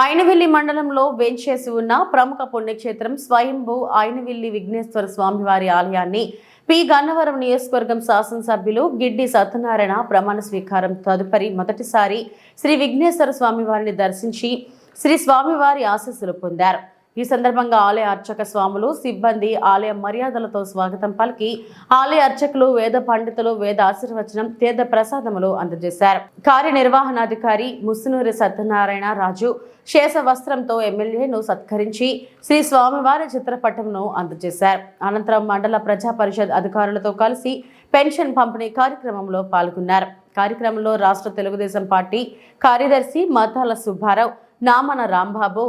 ఆయనవెల్లి మండలంలో వేంచేసి ఉన్న ప్రముఖ పుణ్యక్షేత్రం స్వయంభూ ఆయనవిల్లి విఘ్నేశ్వర స్వామివారి ఆలయాన్ని పి. గన్నవరం నియోజకవర్గం శాసనసభ్యులు గిడ్డి సత్యనారాయణ ప్రమాణ స్వీకారం తదుపరి మొదటిసారి శ్రీ విఘ్నేశ్వర స్వామివారిని దర్శించి శ్రీ స్వామివారి ఆశీస్సులు పొందారు. ఈ సందర్భంగా ఆలయ అర్చక స్వాములు సిబ్బంది ఆలయ మర్యాదలతో స్వాగతం పలికి ఆలయ అర్చకులు వేద పండితులు వేద ఆశీర్వచనం తీర్థ ప్రసాదములు అందజేశారు. కార్యనిర్వహణాధికారి ముసునూరి సత్యనారాయణ రాజు శేష వస్త్రంతో ఎమ్మెల్యేను సత్కరించి శ్రీ స్వామివారి చిత్రపటంను అందజేశారు. అనంతరం మండల ప్రజా పరిషత్ అధికారులతో కలిసి పెన్షన్ పంపిణీ కార్యక్రమంలో పాల్గొన్నారు. కార్యక్రమంలో రాష్ట్ర తెలుగుదేశం పార్టీ కార్యదర్శి మతాల సుబ్బారావు నామన రాంబాబు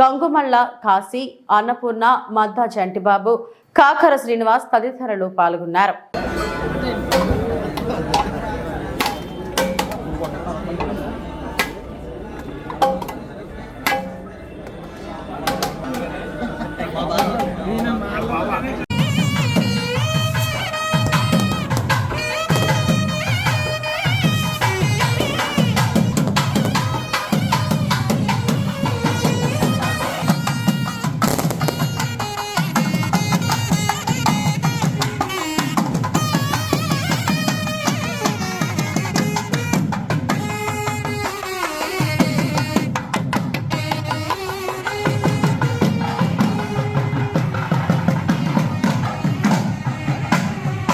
గంగుమల్ల కాశీ అన్నపూర్ణ మద్దా జంటిబాబు కాకర శ్రీనివాస్ తదితరులు పాల్గొన్నారు.